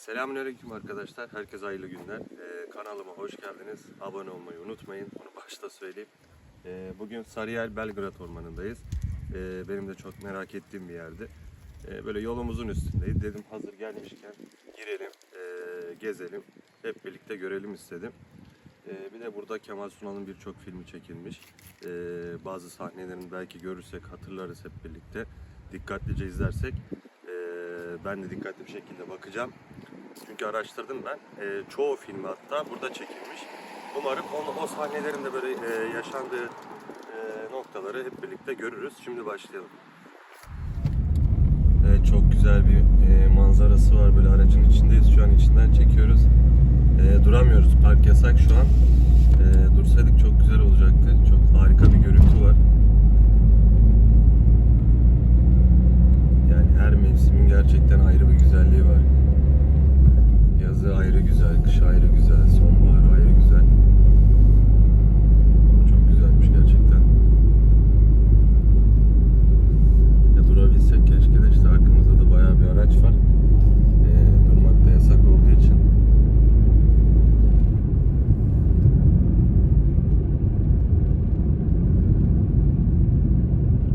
Selamünaleyküm arkadaşlar. Herkese hayırlı günler. Ee, kanalıma hoş geldiniz. Abone olmayı unutmayın. Bunu başta söyleyeyim. Ee, bugün Sarıyer Belgrad Ormanı'ndayız. Ee, benim de çok merak ettiğim bir yerdi. Ee, böyle yolumuzun üstündeyiz. Dedim hazır gelmişken girelim, ee, gezelim. Hep birlikte görelim istedim. Ee, bir de burada Kemal Sunal'ın birçok filmi çekilmiş. Ee, bazı sahnelerini belki görürsek hatırlarız hep birlikte. Dikkatlice izlersek ee, ben de dikkatli bir şekilde bakacağım. Çünkü araştırdım ben. Ee, çoğu filmi hatta burada çekilmiş. Umarım onu, o sahnelerin de böyle ee, yaşandığı ee, noktaları hep birlikte görürüz. Şimdi başlayalım. Evet çok güzel bir ee, manzarası var. Böyle aracın içindeyiz. Şu an içinden çekiyoruz. Ee, duramıyoruz. Park yasak şu an. Ee, dursaydık çok güzel olacaktı. Çok harika bir görüntü var. Yani her mevsimin gerçekten ayrı bir güzelliği var. Yazı ayrı güzel, kış ayrı güzel, sonbahar ayrı güzel. Ama çok güzelmiş gerçekten. Ya durabilsek keşke de işte arkamızda da bayağı bir araç var. Ee, durmak da yasak olduğu için.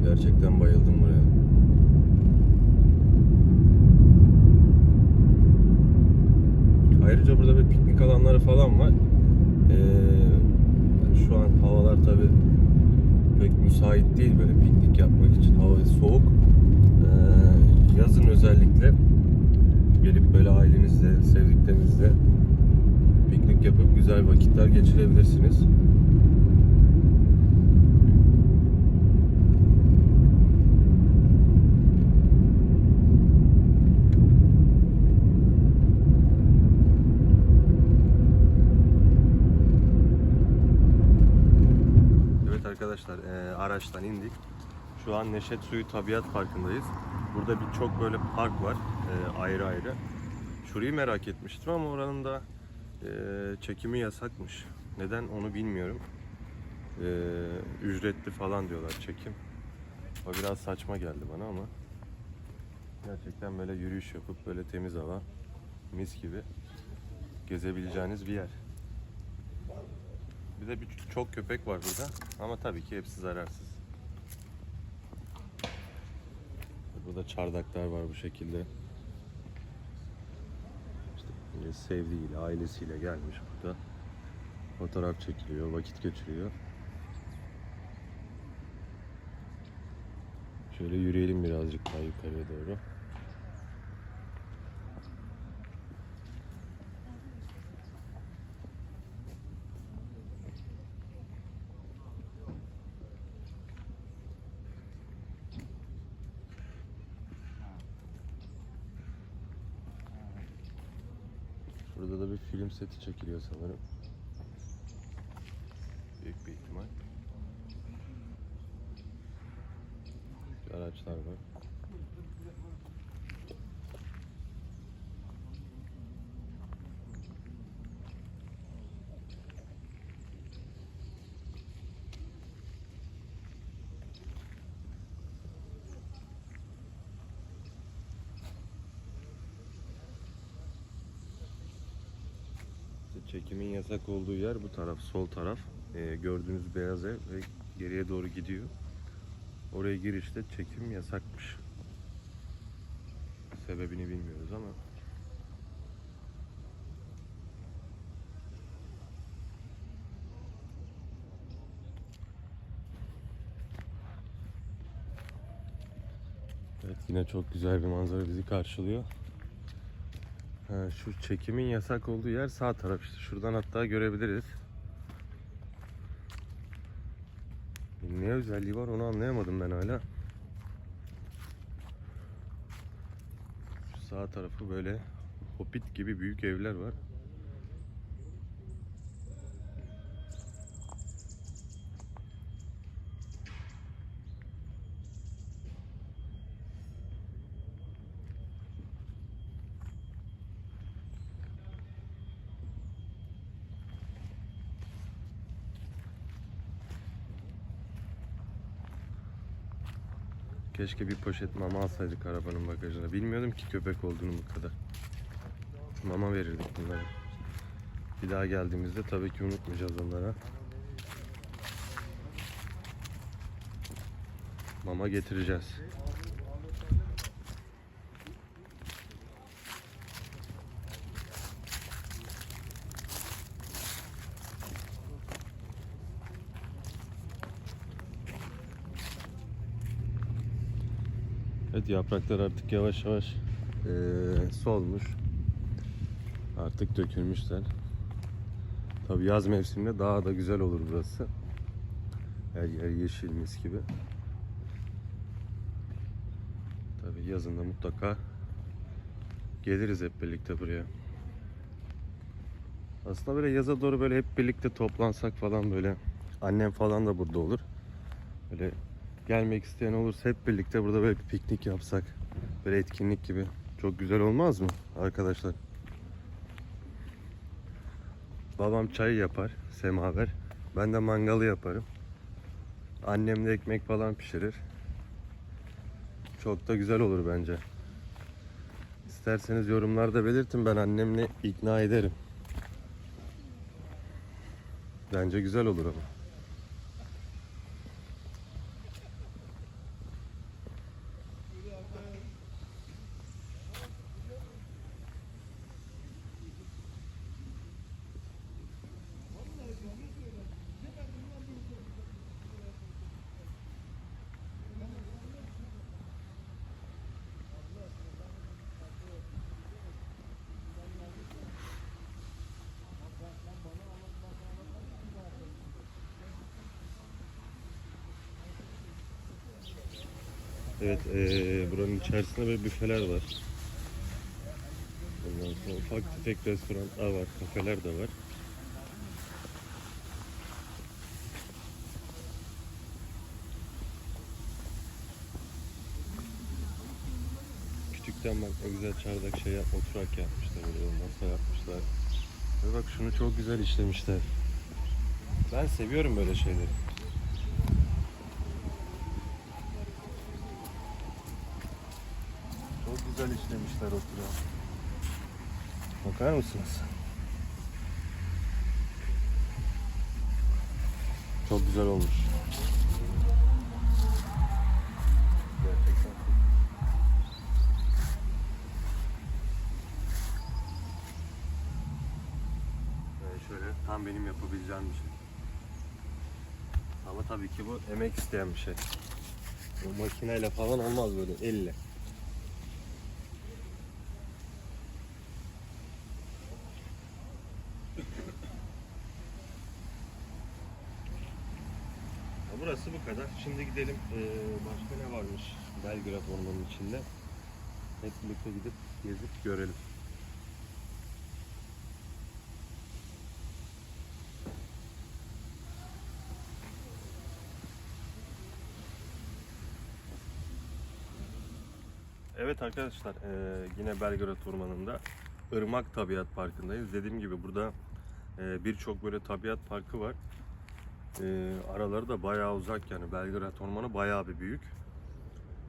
Gerçekten bayıldım buraya. Ayrıca burada bir piknik alanları falan var. Ee, şu an havalar tabi pek müsait değil böyle piknik yapmak için. Hava soğuk. Ee, yazın özellikle gelip böyle ailenizle, sevdiklerinizle piknik yapıp güzel vakitler geçirebilirsiniz. Evet arkadaşlar e, araçtan indik. Şu an Neşet Suyu Tabiat Parkı'ndayız. Burada birçok böyle park var e, ayrı ayrı. Şurayı merak etmiştim ama oranın da e, çekimi yasakmış. Neden onu bilmiyorum. E, ücretli falan diyorlar çekim. O biraz saçma geldi bana ama gerçekten böyle yürüyüş yapıp böyle temiz hava mis gibi gezebileceğiniz bir yer. Bir de bir çok köpek var burada ama tabii ki hepsi zararsız. Burada çardaklar var bu şekilde. Böyle sevdiğiyle, ailesiyle gelmiş burada. Fotoğraf çekiliyor, vakit geçiriyor. Şöyle yürüyelim birazcık daha yukarıya doğru. Bir film seti çekiliyor sanırım. Büyük bir ihtimal. Araçlar var. İşte çekimin yasak olduğu yer bu taraf, sol taraf. Ee, gördüğünüz beyaz ev ve geriye doğru gidiyor. Oraya girişte çekim yasakmış. Sebebini bilmiyoruz ama. Evet yine çok güzel bir manzara bizi karşılıyor. Şu çekimin yasak olduğu yer sağ taraf işte. Şuradan hatta görebiliriz. Ne özelliği var onu anlayamadım ben hala. Şu sağ tarafı böyle hobbit gibi büyük evler var. Keşke bir poşet mama alsaydık arabanın bagajına. Bilmiyordum ki köpek olduğunu bu kadar. mama verirdik bunlara. Bir daha geldiğimizde tabii ki unutmayacağız onlara. Mama getireceğiz. Evet yapraklar artık yavaş yavaş eee, solmuş. Artık dökülmüşler. Tabi yaz mevsiminde daha da güzel olur burası. Her yer yeşil mis gibi. Tabi yazında mutlaka geliriz hep birlikte buraya. Aslında böyle yaza doğru böyle hep birlikte toplansak falan böyle annem falan da burada olur. Böyle gelmek isteyen olursa hep birlikte burada böyle bir piknik yapsak. Böyle etkinlik gibi. Çok güzel olmaz mı arkadaşlar? Babam çay yapar, semaver. Ben de mangalı yaparım. Annem de ekmek falan pişirir. Çok da güzel olur bence. İsterseniz yorumlarda belirtin ben annemle ikna ederim. Bence güzel olur ama. Evet, eee, buranın içerisinde böyle büfeler var. Ondan sonra ufak tefek restoranlar var, kafeler de var. Küçükten bak ne güzel çardak şey yap, oturak yapmışlar, böyle masa yapmışlar. Ve bak şunu çok güzel işlemişler. Ben seviyorum böyle şeyleri. Çok güzel işlemişler oturağı. Bakar mısınız? Çok güzel olmuş. Gerçekten. Böyle şöyle tam benim yapabileceğim bir şey. Ama tabii ki bu emek isteyen bir şey. Bu makineyle falan olmaz böyle elle. Ya burası bu kadar. Şimdi gidelim. Ee, başka ne varmış Belgrad Ormanı'nın içinde? Hep birlikte gidip gezip görelim. Evet arkadaşlar eee, yine Belgrad Ormanı'nda Irmak Tabiat Parkı'ndayız. Dediğim gibi burada eee, birçok böyle tabiat parkı var. Eee, araları da bayağı uzak yani Belgrad Ormanı bayağı bir büyük.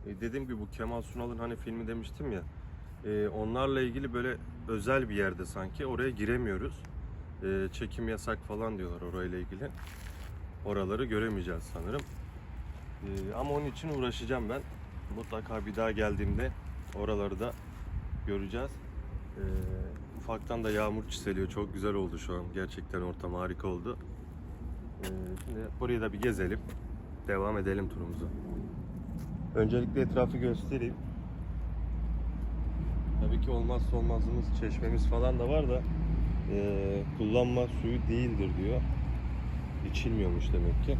E, dediğim gibi bu Kemal Sunal'ın hani filmi demiştim ya. e, onlarla ilgili böyle özel bir yerde sanki oraya giremiyoruz. E, çekim yasak falan diyorlar orayla ilgili. Oraları göremeyeceğiz sanırım. E, ama onun için uğraşacağım ben. Mutlaka bir daha geldiğimde oraları da göreceğiz. E, ufaktan da yağmur çiseliyor. Çok güzel oldu şu an. Gerçekten ortam harika oldu. E, şimdi burayı da bir gezelim. Devam edelim turumuzu. Öncelikle etrafı göstereyim. Tabii ki olmazsa olmazımız çeşmemiz falan da var da eee, kullanma suyu değildir diyor. İçilmiyormuş demek ki.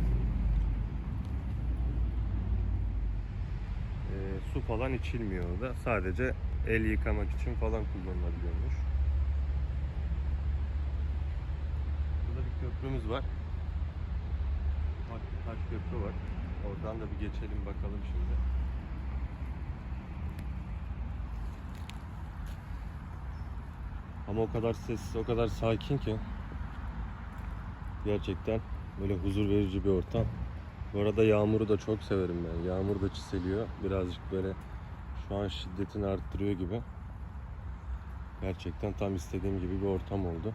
Eee, su falan içilmiyor da sadece el yıkamak için falan kullanılabiliyormuş. Burada bir köprümüz var. Taş köprü var. Oradan da bir geçelim bakalım şimdi. Ama o kadar sessiz, o kadar sakin ki. Gerçekten böyle huzur verici bir ortam. Bu arada yağmuru da çok severim ben. Yağmur da çiseliyor. Birazcık böyle şu an şiddetini arttırıyor gibi. Gerçekten tam istediğim gibi bir ortam oldu.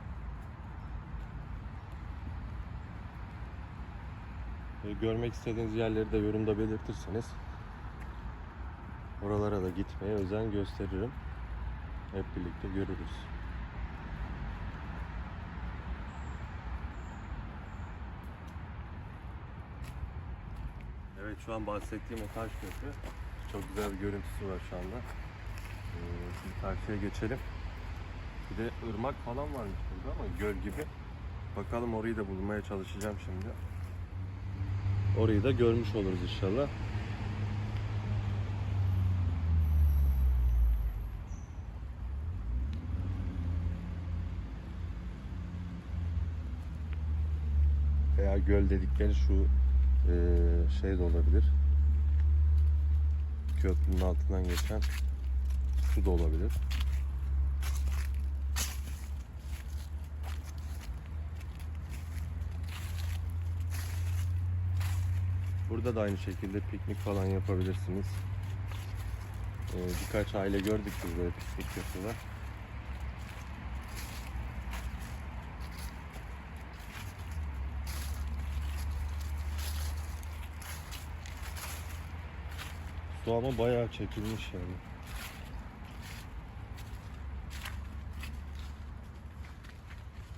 Görmek istediğiniz yerleri de yorumda belirtirseniz oralara da gitmeye özen gösteririm. Hep birlikte görürüz. Evet şu an bahsettiğim o taş köprü. Çok güzel bir görüntüsü var şu anda. Ee, şimdi karşıya geçelim. Bir de ırmak falan varmış burada ama göl gibi. Bakalım orayı da bulmaya çalışacağım şimdi. Orayı da görmüş oluruz inşallah. Veya göl dedikleri şu eee, şey de olabilir. Köprünün altından geçen su da olabilir. Burada da aynı şekilde piknik falan yapabilirsiniz. Ee, birkaç aile gördük biz böyle piknik yapıyorlar. Su ama bayağı çekilmiş yani.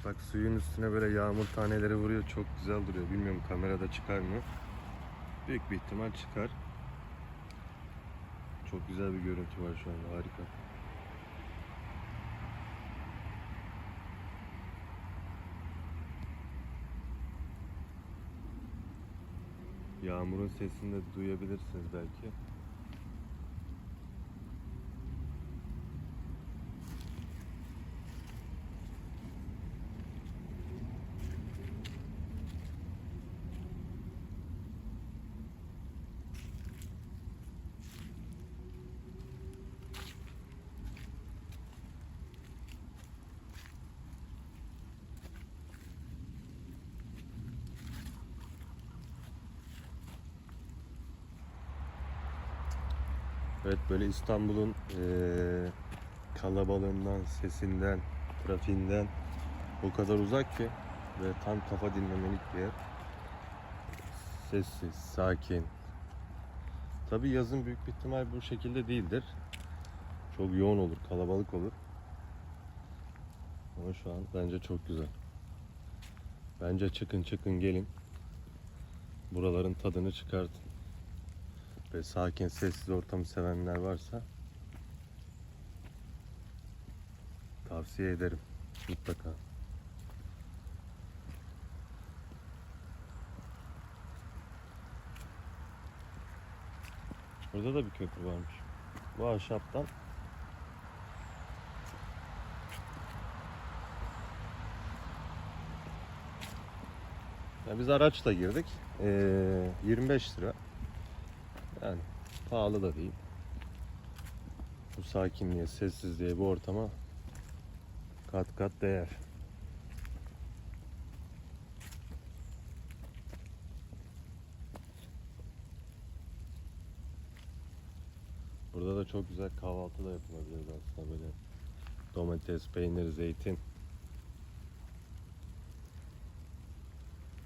Bak suyun üstüne böyle yağmur taneleri vuruyor. Çok güzel duruyor. Bilmiyorum kamerada çıkar mı? Büyük bir ihtimal çıkar. Çok güzel bir görüntü var şu anda. Harika. Yağmurun sesini de duyabilirsiniz belki. Evet böyle İstanbul'un eee, kalabalığından, sesinden, trafiğinden o kadar uzak ki ve tam kafa dinlemelik bir yer. Sessiz, sakin. Tabi yazın büyük bir ihtimal bu şekilde değildir. Çok yoğun olur, kalabalık olur. Ama şu an bence çok güzel. Bence çıkın çıkın gelin. Buraların tadını çıkartın. Ve sakin, sessiz ortamı sevenler varsa tavsiye ederim mutlaka. Burada da bir köprü varmış. Bu ahşaptan Ya biz araçla girdik. Ee, 25 lira. Yani pahalı da değil. Bu sakinliğe, sessizliğe, bu ortama kat kat değer. Burada da çok güzel kahvaltı da yapılabilir aslında böyle domates, peynir, zeytin.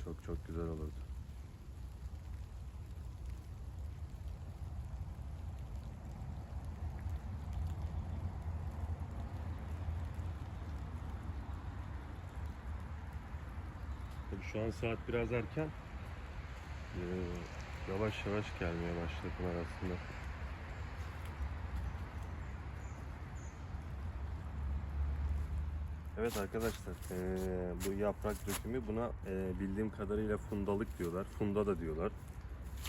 Çok çok güzel olurdu. Tabii şu an saat biraz erken. Ee, yavaş yavaş gelmeye başladılar aslında. Evet arkadaşlar, ee, bu yaprak dökümü buna ee, bildiğim kadarıyla fundalık diyorlar. Funda da diyorlar.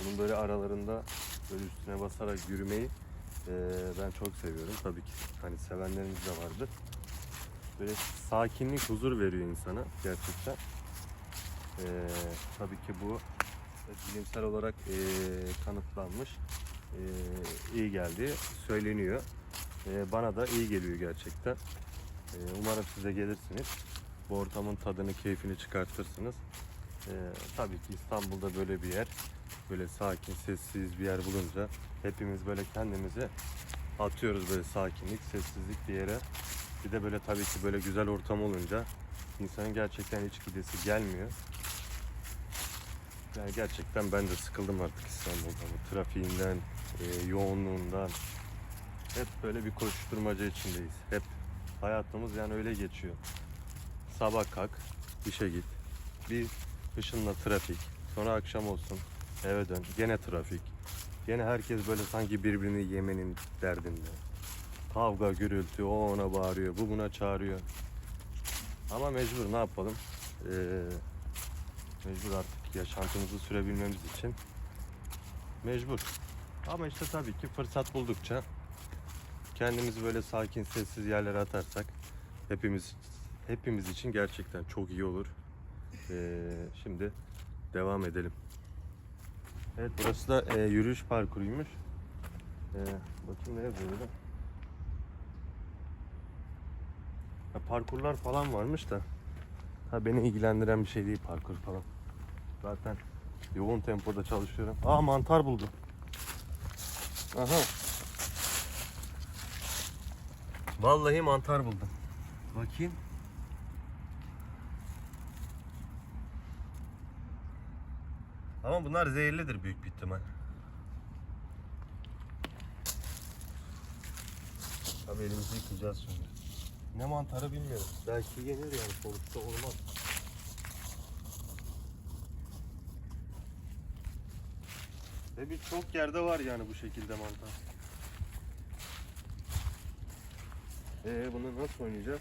Bunun böyle aralarında böyle üstüne basarak yürümeyi ee, ben çok seviyorum. Tabii ki hani sevenlerimiz de vardır. Böyle sakinlik, huzur veriyor insana gerçekten. Ee, tabii ki bu bilimsel olarak ee, kanıtlanmış, ee, iyi geldiği söyleniyor. Ee, bana da iyi geliyor gerçekten. Ee, umarım siz de gelirsiniz. Bu ortamın tadını, keyfini çıkartırsınız. Ee, tabii ki İstanbul'da böyle bir yer, böyle sakin, sessiz bir yer bulunca hepimiz böyle kendimizi atıyoruz böyle sakinlik, sessizlik bir yere. Bir de böyle tabii ki böyle güzel ortam olunca insanın gerçekten hiç gidesi gelmiyor. Yani gerçekten ben de sıkıldım artık İstanbul'dan. Bu trafiğinden, e, yoğunluğundan. Hep böyle bir koşturmaca içindeyiz. Hep hayatımız yani öyle geçiyor. Sabah kalk, işe git. Bir ışınla trafik. Sonra akşam olsun eve dön. Gene trafik. Gene herkes böyle sanki birbirini yemenin derdinde. Kavga, gürültü, o ona bağırıyor, bu buna çağırıyor. Ama mecbur ne yapalım? Ee, mecbur artık yaşantımızı sürebilmemiz için. Mecbur. Ama işte tabii ki fırsat buldukça kendimizi böyle sakin, sessiz yerlere atarsak hepimiz hepimiz için gerçekten çok iyi olur. Ee, şimdi devam edelim. Evet burası da e, yürüyüş parkuruymuş. Ee, bakayım ne yazıyor burada. Ha, parkurlar falan varmış da. Ha beni ilgilendiren bir şey değil parkur falan. Zaten yoğun tempoda çalışıyorum. Aa mantar buldum. Aha. Vallahi mantar buldum. Bakayım. Ama bunlar zehirlidir büyük bir ihtimal. Tabii elimizi yıkayacağız şimdi. Ne mantarı bilmiyorum. Belki yenir yani sonuçta olmaz. Ve birçok yerde var yani bu şekilde mantar. Ee bunu nasıl oynayacağız?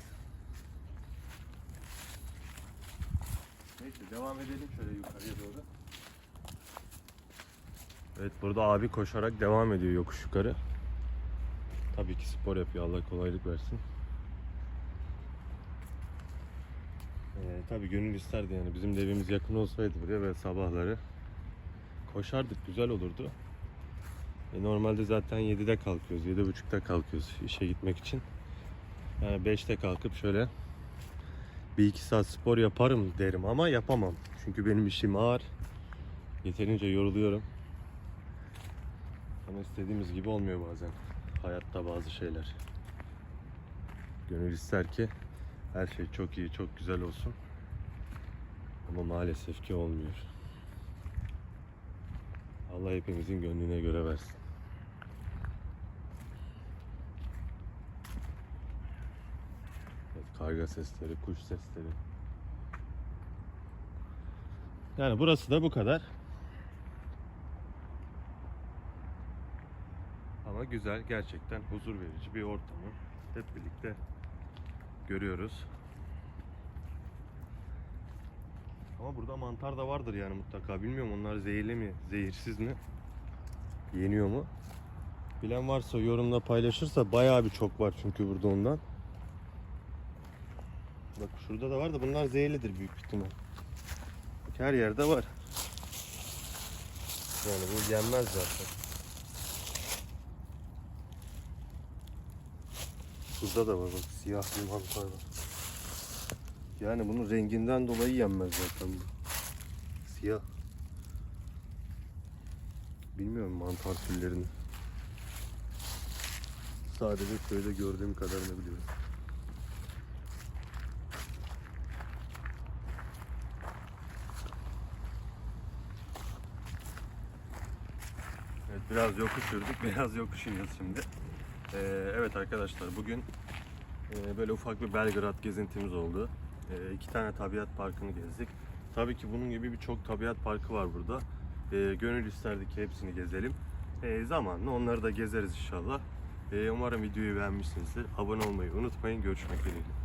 Neyse devam edelim şöyle yukarıya doğru. Evet burada abi koşarak devam ediyor yokuş yukarı. Tabii ki spor yapıyor Allah kolaylık versin. Ee, tabii gönül isterdi yani bizim de evimiz yakın olsaydı buraya ve sabahları koşardık güzel olurdu. E, normalde zaten 7'de kalkıyoruz, 7.30'da kalkıyoruz işe gitmek için. Yani 5'te kalkıp şöyle bir iki saat spor yaparım derim ama yapamam. Çünkü benim işim ağır. Yeterince yoruluyorum. Ama istediğimiz gibi olmuyor bazen. Hayatta bazı şeyler. Gönül ister ki her şey çok iyi, çok güzel olsun. Ama maalesef ki olmuyor. Allah hepimizin gönlüne göre versin. Evet, karga sesleri, kuş sesleri. Yani burası da bu kadar. Ama güzel, gerçekten huzur verici bir ortamı hep birlikte görüyoruz. Ama burada mantar da vardır yani mutlaka. Bilmiyorum onlar zehirli mi, zehirsiz mi? Yeniyor mu? Bilen varsa yorumda paylaşırsa bayağı bir çok var çünkü burada ondan. Bak şurada da var da bunlar zehirlidir büyük ihtimal. Her yerde var. Yani bu yenmez zaten. Şurada da var bak siyah bir mantar var. Yani bunun renginden dolayı yenmez zaten bu. Siyah. Bilmiyorum mantar türlerini. Sadece köyde gördüğüm kadarını biliyorum. Evet biraz yokuş yürüdük, biraz yokuş iniyoruz şimdi. Ee, evet arkadaşlar bugün e, böyle ufak bir Belgrad gezintimiz oldu. E, iki tane tabiat parkını gezdik. Tabii ki bunun gibi birçok tabiat parkı var burada. E, gönül isterdik ki hepsini gezelim. E, zamanla onları da gezeriz inşallah. E, umarım videoyu beğenmişsinizdir. Abone olmayı unutmayın. Görüşmek dileğiyle.